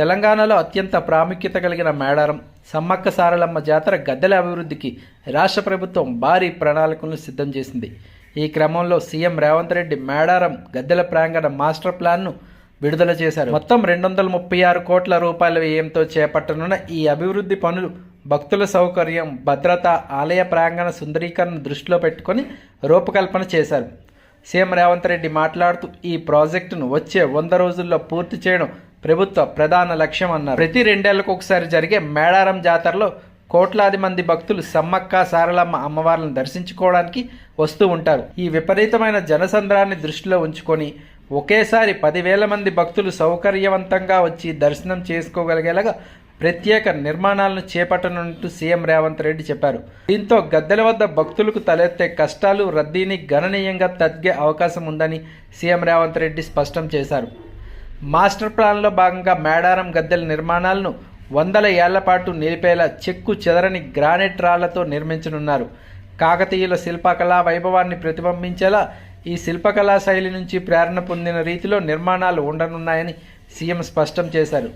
తెలంగాణలో అత్యంత ప్రాముఖ్యత కలిగిన మేడారం సమ్మక్క సారలమ్మ జాతర గద్దెల అభివృద్ధికి రాష్ట్ర ప్రభుత్వం భారీ ప్రణాళికలను సిద్ధం చేసింది. ఈ క్రమంలో సీఎం రేవంత్ రెడ్డి మేడారం గద్దెల ప్రాంగణ మాస్టర్ ప్లాన్ను విడుదల చేశారు. మొత్తం రెండు వందల ముప్పై ఆరు కోట్ల రూపాయల వ్యయంతో చేపట్టనున్న ఈ అభివృద్ధి పనులు భక్తుల సౌకర్యం భద్రత ఆలయ ప్రాంగణ సుందరీకరణ దృష్టిలో పెట్టుకొని రూపకల్పన చేశారు. సీఎం రేవంత్ రెడ్డి మాట్లాడుతూ ఈ ప్రాజెక్టును వచ్చే వంద రోజుల్లో పూర్తి చేయడం ప్రభుత్వ ప్రధాన లక్ష్యం అన్నారు. ప్రతి రెండేళ్ళకు ఒకసారి జరిగే మేడారం జాతరలో కోట్లాది మంది భక్తులు సమ్మక్క సారలమ్మ అమ్మవార్లను దర్శించుకోవడానికి వస్తూ ఉంటారు. ఈ విపరీతమైన జనసంద్రాన్ని దృష్టిలో ఉంచుకొని ఒకేసారి పదివేల మంది భక్తులు సౌకర్యవంతంగా వచ్చి దర్శనం చేసుకోగలిగేలాగా ప్రత్యేక నిర్మాణాలను చేపట్టనున్నట్టు సీఎం రేవంత్ రెడ్డి చెప్పారు. దీంతో గద్దెల వద్ద భక్తులకు తలెత్తే కష్టాలు రద్దీని గణనీయంగా తగ్గే అవకాశం ఉందని సీఎం రేవంత్ రెడ్డి స్పష్టం చేశారు. మాస్టర్ ప్లాన్లో భాగంగా మేడారం గద్దెల నిర్మాణాలను వందల ఏళ్ళ పాటు నిలిపేలా చెక్కు చెదరని గ్రానైట్ రాళ్ళతో నిర్మించనున్నారు. కాకతీయుల శిల్పకళా వైభవాన్ని ప్రతిబింబించేలా ఈ శిల్పకళా శైలి నుంచి ప్రేరణ పొందిన రీతిలో నిర్మాణాలు ఉండనున్నాయని సీఎం స్పష్టం చేశారు.